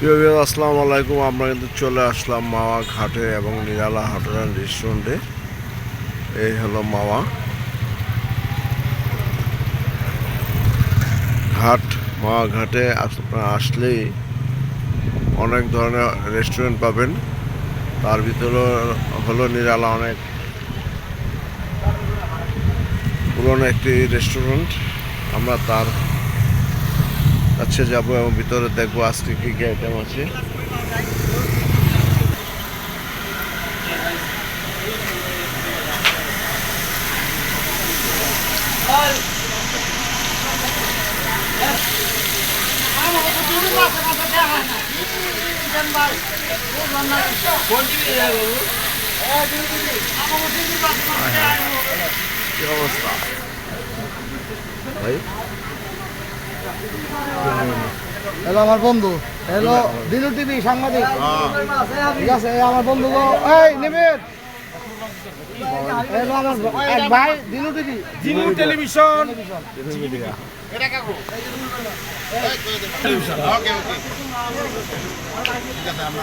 প্রিয় আসসালামু আলাইকুম। আমরা কিন্তু চলে আসলাম মাওয়া ঘাটে এবং নিরালা হোটেল রেস্টুরেন্টে। এই হলো মাওয়া ঘাট। মাওয়া ঘাটে আপনারা আসলেই অনেক ধরনের রেস্টুরেন্ট পাবেন। তার ভিতরে হলো নিরালা অনেক পুরনো একটি রেস্টুরেন্ট। আমরা তার কাছে যাব এবং ভিতরে দেখব আজকে কি কি আইটেম আছে। কি অবস্থা? ভাই? হ্যালো আমার বন্ধু। হ্যালো দিনু টিভি সাংবাদিক। ঠিক আছে এই আমার বন্ধু গো। এই নিবেদ হ্যালো ভাই দিনু টিভি জিনু টেলিভিশন আমরা